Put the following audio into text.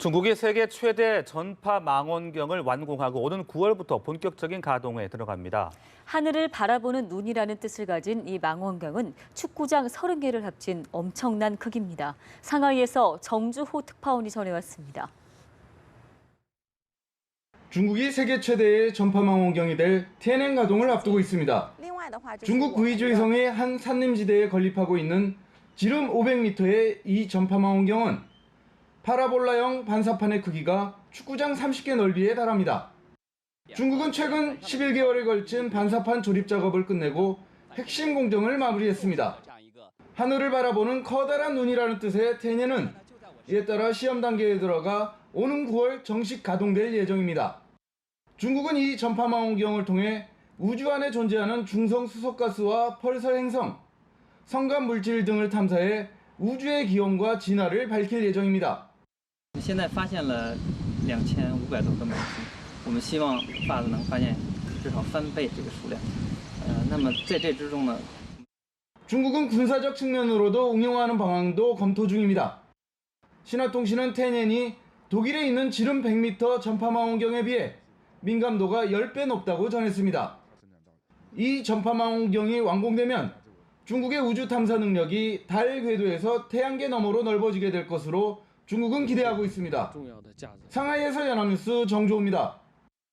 중국이 세계 최대 전파 망원경을 완공하고 오는 9월부터 본격적인 가동에 들어갑니다. 하늘을 바라보는 눈이라는 뜻을 가진 이 망원경은 축구장 30개를 합친 엄청난 크기입니다. 상하이에서 정주호 특파원이 전해왔습니다. 중국이 세계 최대의 전파 망원경이 될 TNN 가동을 앞두고 있습니다. 중국 구이주의성의 한 산림지대에 건립하고 있는 지름 500m의 이 전파 망원경은 파라볼라형 반사판의 크기가 축구장 30개 넓이에 달합니다. 중국은 최근 11개월에 걸친 반사판 조립 작업을 끝내고 핵심 공정을 마무리했습니다. 하늘을 바라보는 커다란 눈이라는 뜻의 테네는 이에 따라 시험 단계에 들어가 오는 9월 정식 가동될 예정입니다. 중국은 이 전파망원경을 통해 우주 안에 존재하는 중성 수소가스와 펄서 행성, 성간 물질 등을 탐사해 우주의 기원과 진화를 밝힐 예정입니다. 现在发现了两千五百多颗美星，我们希望发子能发现至少翻倍这个数量。呃，那么在这之中呢， 중국은 군사적 측면으로도 응용하는 방안도 검토 중입니다. 신화통신은 테넨이 독일에 있는 지름 100m 전파망원경에 비해 민감도가 10배 높다고 전했습니다. 이 전파망원경이 완공되면 중국의 우주 탐사 능력이 달 궤도에서 태양계 너머로 넓어지게 될 것으로 중국은 기대하고 있습니다. 상하이에서 연합뉴스 정조호입니다.